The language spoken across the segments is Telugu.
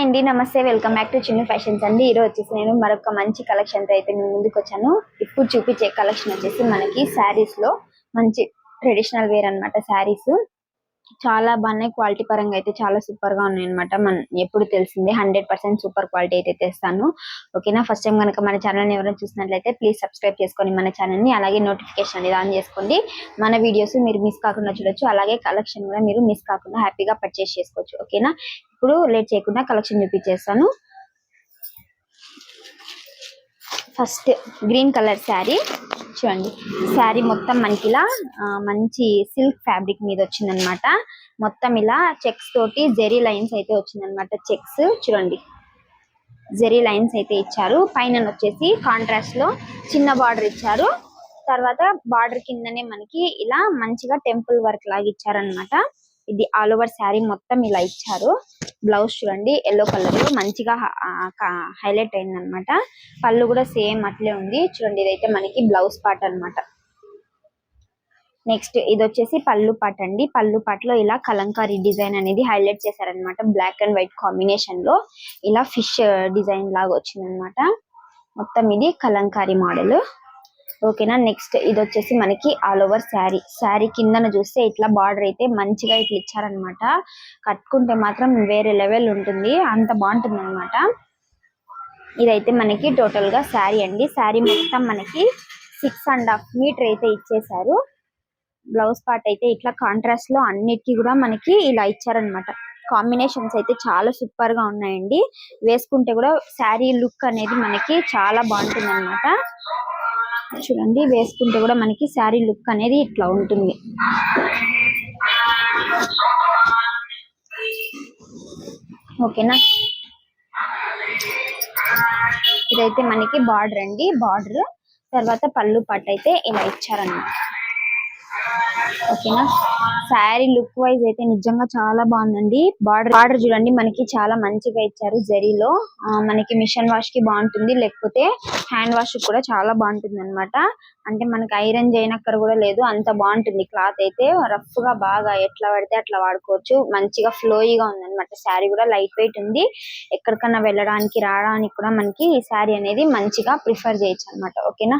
హాయ్ అండి నమస్తే welcome back to Chinna fashions అండి. ఈరోజు వచ్చేసి నేను మరొక మంచి కలెక్షన్తో అయితే నేను ముందుకు వచ్చాను. ఇప్పుడు చూపించే కలెక్షన్ వచ్చేసి మనకి శారీస్లో మంచి ట్రెడిషనల్ వేర్ అన్నమాట శారీస్ చాలా బాగున్నాయి క్వాలిటీ పరంగా అయితే చాలా సూపర్గా ఉన్నాయి అనమాట మన ఎప్పుడు తెలిసిందే హండ్రెడ్ పర్సెంట్ సూపర్ క్వాలిటీ అయితే తెస్తాను. ఓకేనా? ఫస్ట్ టైం కనుక మన ఛానల్ ఎవరైనా చూసినట్లయితే ప్లీజ్ సబ్స్క్రైబ్ చేసుకొని మన ఛానల్ని అలాగే నోటిఫికేషన్ అనేది ఆన్ చేసుకోండి. మన వీడియోస్ మీరు మిస్ కాకుండా చూడొచ్చు. అలాగే కలెక్షన్ కూడా మీరు మిస్ కాకుండా హ్యాపీగా పర్చేస్ చేసుకోవచ్చు. ఓకేనా? ఇప్పుడు లేట్ చేయకుండా కలెక్షన్ చూపించేస్తాను. First green colour sari. చూడండి. శారీ మొత్తం మనకి ఇలా మంచి సిల్క్ ఫ్యాబ్రిక్ మీద వచ్చిందనమాట. మొత్తం ఇలా చెక్స్ తోటి జెరీ లైన్స్ అయితే వచ్చిందనమాట చెక్స్. చూడండి. జెరీ లైన్స్ అయితే ఇచ్చారు. పైన వచ్చేసి కాంట్రాస్ట్లో చిన్న బార్డర్ ఇచ్చారు. తర్వాత బార్డర్ కిందనే మనకి ఇలా మంచిగా టెంపుల్ వర్క్ లాగా ఇచ్చారనమాట. ఇది ఆల్ ఓవర్ శారీ మొత్తం ఇలా ఇచ్చారు. బ్లౌజ్ చూడండి ఎల్లో కలర్లో మంచిగా హైలైట్ అయింది అనమాట పళ్ళు కూడా సేమ్ అట్లే ఉంది. చూడండి ఇదైతే మనకి బ్లౌజ్ పార్ట్ అన్నమాట. నెక్స్ట్ ఇది వచ్చేసి పళ్ళు పాట్ అండి. పళ్ళు పాటలో ఇలా కలంకారీ డిజైన్ అనేది హైలైట్ చేశారనమాట బ్లాక్ అండ్ వైట్ కాంబినేషన్లో ఇలా ఫిష్ డిజైన్ లాగా వచ్చిందనమాట మొత్తం ఇది కలంకారీ మోడల్. ఓకేనా? నెక్స్ట్ ఇది వచ్చేసి మనకి ఆల్ ఓవర్ శారీ. శారీ కిందన చూస్తే ఇట్లా బార్డర్ అయితే మంచిగా ఇట్లా ఇచ్చారనమాట కట్టుకుంటే మాత్రం వేరే లెవెల్ ఉంటుంది. అంత బాగుంటుంది అనమాట ఇదైతే మనకి టోటల్గా శారీ అండి. శారీ మొత్తం మనకి సిక్స్ అండ్ హాఫ్ మీటర్ అయితే ఇచ్చేసారు బ్లౌజ్ పార్ట్ అయితే ఇట్లా కాంట్రాస్ట్లో అన్నిటికీ కూడా మనకి ఇలా ఇచ్చారనమాట కాంబినేషన్స్ అయితే చాలా సూపర్గా ఉన్నాయండి. వేసుకుంటే కూడా శారీ లుక్ అనేది మనకి చాలా బాగుంటుంది అనమాట చూడండి వేసుకుంటే కూడా మనకి శారీ లుక్ అనేది ఇట్లా ఉంటుంది. ఓకేనా? ఇదైతే మనకి బార్డర్ అండి. బార్డర్ తర్వాత పళ్ళు పట్టు అయితే ఇలా ఇచ్చారన్నమాట. ఓకేనా? శారీ లుక్ వైజ్ అయితే నిజంగా చాలా బాగుందండి. బార్డర్ బార్డర్ చూడండి మనకి చాలా మంచిగా ఇచ్చారు జరీలో. ఆ, మనకి మిషన్ వాష్కి బాగుంటుంది లేకపోతే హ్యాండ్ వాష్ కూడా చాలా బాగుంటుంది అన్నమాట అంటే మనకి ఐరన్ చేయనక్కర కూడా లేదు అంత బాగుంటుంది క్లాత్ అయితే. రఫ్గా బాగా ఎట్లా పడితే అట్లా వాడుకోవచ్చు. మంచిగా ఫ్లోయిగా ఉంది అనమాట శారీ కూడా లైట్ వెయిట్ ఉంది. ఎక్కడికన్నా వెళ్ళడానికి రావడానికి కూడా మనకి ఈ శారీ అనేది మంచిగా ప్రిఫర్ చేయొచ్చు అన్నమాట. ఓకేనా?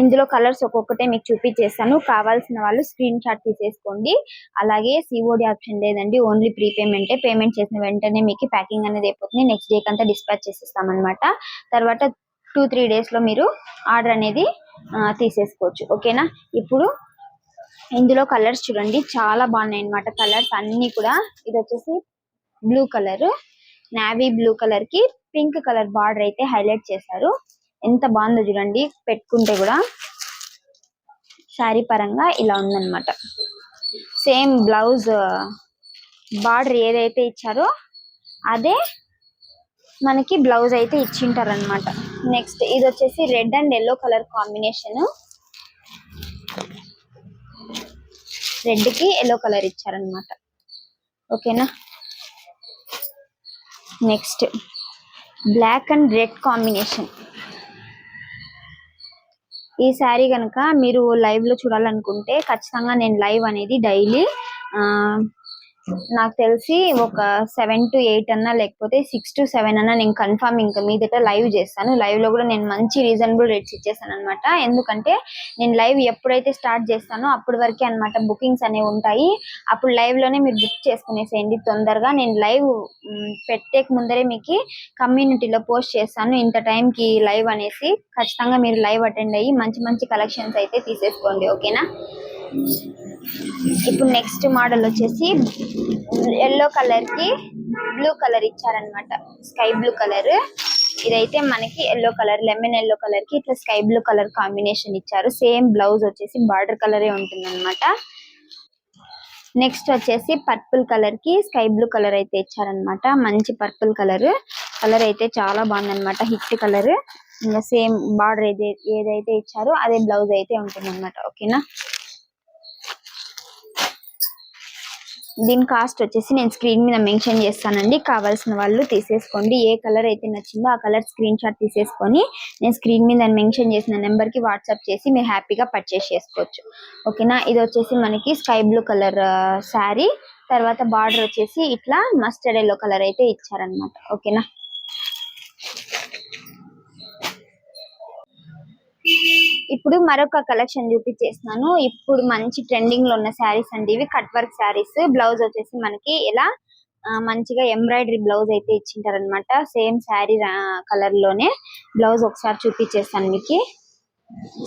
ఇందులో కలర్స్ ఒక్కొక్కటే మీకు చూపించేస్తాను. కావాల్సిన వాళ్ళు స్క్రీన్ షాట్ తీసేసుకోండి. అలాగే సిఓడి ఆప్షన్ లేదండి. ఓన్లీ ప్రీపేమెంటే. పేమెంట్ చేసిన వెంటనే మీకు ప్యాకింగ్ అనేది అయిపోతుంది. నెక్స్ట్ డే కంతా డిస్పాచ్ చేసేస్తామన్నమాట. తర్వాత టూ త్రీ డేస్లో మీరు ఆర్డర్ అనేది తీసేసుకోవచ్చు. ఓకేనా? ఇప్పుడు ఇందులో కలర్స్ చూడండి. చాలా బాగున్నాయి అన్నమాట కలర్స్. అన్ని కూడా ఇది వచ్చేసి బ్లూ కలర్. నావీ బ్లూ కలర్కి పింక్ కలర్ బార్డర్ అయితే హైలైట్ చేశారు. ఎంత బాగుందో చూడండి. పెట్టుకుంటే కూడా శారీ పరంగా ఇలా ఉందన్నమాట. సేమ్ బ్లౌజ్ బార్డర్ ఏదైతే ఇచ్చారో అదే మనకి బ్లౌజ్ అయితే ఇచ్చింటారనమాట నెక్స్ట్ ఇది వచ్చేసి red and yellow colour combination. రెడ్కి yellow colour ఇచ్చారనమాట ఓకేనా? Next black and red combination ఈ శారీ కనుక మీరు లైవ్లో చూడాలనుకుంటే ఖచ్చితంగా నేను లైవ్ అనేది డైలీ నాకు తెలిసి ఒక సెవెన్ టు ఎయిట్ అన్నా లేకపోతే సిక్స్ టు సెవెన్ అన్నా నేను కన్ఫర్మ్ ఇంకా మీదట లైవ్ చేస్తాను. లైవ్లో కూడా నేను మంచి రీజనబుల్ రేట్స్ ఇచ్చేసాను అనమాట ఎందుకంటే నేను లైవ్ ఎప్పుడైతే స్టార్ట్ చేస్తానో అప్పటి వరకే అన్నమాట బుకింగ్స్ అనేవి ఉంటాయి. అప్పుడు లైవ్లోనే మీరు బుక్ చేసుకునేసేయండి తొందరగా. నేను లైవ్ పెట్టేక ముందరే మీకు కమ్యూనిటీలో పోస్ట్ చేస్తాను. ఇంత టైంకి లైవ్ అనేసి ఖచ్చితంగా మీరు లైవ్ అటెండ్ అయ్యి మంచి మంచి కలెక్షన్స్ అయితే తీసేసుకోండి. ఓకేనా? ఇప్పుడు నెక్స్ట్ మోడల్ వచ్చేసి ఎల్లో కలర్కి బ్లూ కలర్ ఇచ్చారనమాట స్కై బ్లూ కలర్ ఇదైతే మనకి ఎల్లో కలర్ లెమన్ ఎల్లో కలర్కి ఇట్లా స్కై బ్లూ కలర్ కాంబినేషన్ ఇచ్చారు. సేమ్ బ్లౌజ్ వచ్చేసి బార్డర్ కలరే ఉంటుంది అనమాట నెక్స్ట్ వచ్చేసి పర్పుల్ కలర్కి స్కై బ్లూ కలర్ అయితే ఇచ్చారనమాట మంచి పర్పుల్ కలర్ కలర్ అయితే చాలా బాగుందన్నమాట. హిట్ కలర్ ఇంకా సేమ్ బార్డర్ ఏదైతే ఇచ్చారో అదే బ్లౌజ్ అయితే ఉంటుంది అనమాట ఓకేనా దీని కాస్ట్ వచ్చేసి నేను స్క్రీన్ మీద మెన్షన్ చేస్తానండి. కావాల్సిన వాళ్ళు తీసేసుకోండి. ఏ కలర్ అయితే నచ్చిందో ఆ కలర్ స్క్రీన్ షాట్ తీసేసుకొని నేను స్క్రీన్ మీద మెన్షన్ చేసిన నెంబర్కి వాట్సాప్ చేసి మీరు హ్యాపీగా పర్చేస్ చేసుకోవచ్చు. ఓకేనా? ఇది వచ్చేసి మనకి స్కై బ్లూ కలర్ శారీ. తర్వాత బార్డర్ వచ్చేసి ఇట్లా మస్టర్డ్ ఎల్లో కలర్ అయితే ఇచ్చారనమాట ఓకేనా? ఇప్పుడు మరొక కలెక్షన్ చూపించేస్తున్నాను. ఇప్పుడు మంచి ట్రెండింగ్లో ఉన్న శారీస్ అండి ఇవి. Cut work saris. బ్లౌజ్ వచ్చేసి మనకి ఇలా మంచిగా ఎంబ్రాయిడరీ బ్లౌజ్ అయితే ఇచ్చింటారు అనమాట సేమ్ శారీ కలర్లోనే బ్లౌజ్ ఒకసారి చూపించేస్తాను మీకు.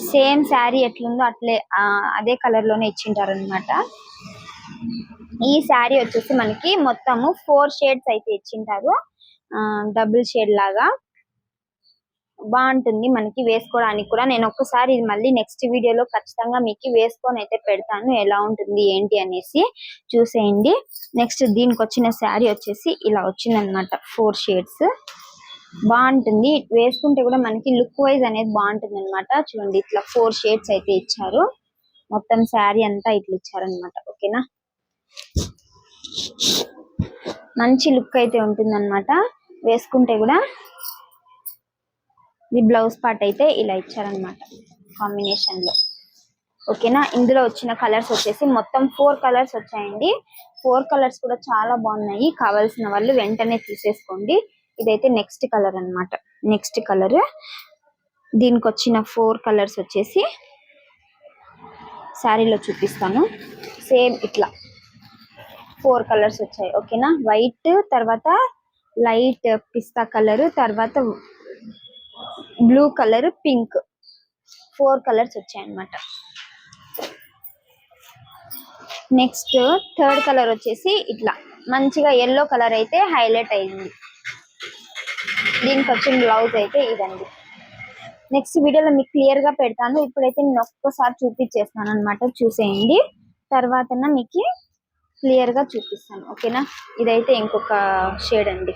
సేమ్ శారీ ఎట్లుందో అట్లే ఆ, అదే కలర్లోనే ఇచ్చింటారు అనమాట ఈ శారీ వచ్చేసి మనకి మొత్తము ఫోర్ షేడ్స్ అయితే ఇచ్చింటారు. డబుల్ షేడ్ లాగా. బాగుంటుంది మనకి వేసుకోవడానికి కూడా. నేను ఒక్కసారి ఇది మళ్ళీ నెక్స్ట్ వీడియోలో ఖచ్చితంగా మీకు వేసుకొని అయితే పెడతాను. ఎలా ఉంటుంది ఏంటి అనేసి చూసేయండి. నెక్స్ట్ దీనికి వచ్చిన శారీ వచ్చేసి ఇలా వచ్చింది అనమాట ఫోర్ షేడ్స్ బాగుంటుంది. వేసుకుంటే కూడా మనకి లుక్ వైజ్ అనేది బాగుంటుంది అనమాట చూడండి ఇట్లా ఫోర్ షేడ్స్ అయితే ఇచ్చారు. మొత్తం శారీ అంతా ఇట్లా ఇచ్చారనమాట ఓకేనా మంచి లుక్ అయితే ఉంటుంది వేసుకుంటే కూడా ఇది బ్లౌజ్ పార్ట్ అయితే ఇలా ఇచ్చారనమాట కాంబినేషన్లో ఓకేనా? ఇందులో వచ్చిన కలర్స్ వచ్చేసి మొత్తం ఫోర్ కలర్స్ వచ్చాయండి. ఫోర్ కలర్స్ కూడా చాలా బాగున్నాయి. కావాల్సిన వాళ్ళు వెంటనే తీసేసుకోండి. ఇదైతే నెక్స్ట్ కలర్ అన్నమాట. Next colour. దీనికి వచ్చిన ఫోర్ కలర్స్ వచ్చేసి శారీలో చూపిస్తాను. సేమ్ ఇట్లా. ఫోర్ కలర్స్ వచ్చాయి. ఓకేనా? వైట్ తర్వాత లైట్ పిస్తా కలర్ తర్వాత blue colour pink. Four colours వచ్చాయి అన్నమాట నెక్స్ట్ థర్డ్ కలర్ వచ్చేసి ఇట్లా. మంచిగా ఎల్లో కలర్ అయితే హైలైట్ అయింది. దీనికి వచ్చిన బ్లౌజ్ అయితే ఇదండి. నెక్స్ట్ వీడియోలో మీకు క్లియర్గా పెడతాను. ఇప్పుడైతే నేను ఒక్కసారి చూపించేస్తాను అనమాట చూసేయండి. తర్వాత మీకు క్లియర్గా చూపిస్తాను. ఓకేనా? ఇదైతే ఇంకొక షేడ్ అండి.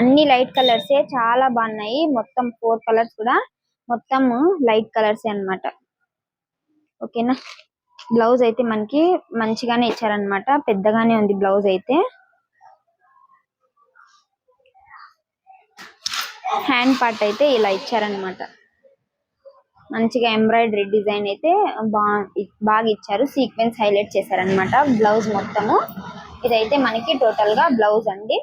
అన్ని లైట్ కలర్సే చాలా బాగున్నాయి. మొత్తం ఫోర్ కలర్స్ కూడా. మొత్తం లైట్ కలర్స్ అన్నమాట. ఓకేనా? బ్లౌజ్ అయితే మనకి మంచిగానే ఇచ్చారనమాట పెద్దగానే ఉంది బ్లౌజ్ అయితే. హ్యాండ్ పార్ట్ అయితే ఇలా ఇచ్చారనమాట మంచిగా ఎంబ్రాయిడరీ డిజైన్ అయితే బా బాగా ఇచ్చారు. సీక్వెన్స్ హైలైట్ చేశారనమాట బ్లౌజ్ మొత్తము. ఇదైతే మనకి టోటల్గా బ్లౌజ్ అండి.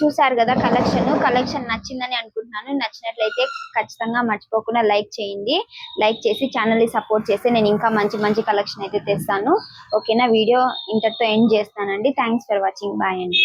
చూసారు కదా కలెక్షన్. కలెక్షన్ నచ్చిందని అనుకుంటున్నాను. నచ్చినట్లయితే ఖచ్చితంగా మర్చిపోకుండా లైక్ చేయండి. లైక్ చేసి ఛానల్ని సపోర్ట్ చేస్తే నేను ఇంకా మంచి మంచి కలెక్షన్ అయితే తెస్తాను. ఓకేనా? వీడియో ఇంతటితో ఎండ్ చేస్తానండి. Thanks for watching. బాయ్ అండి.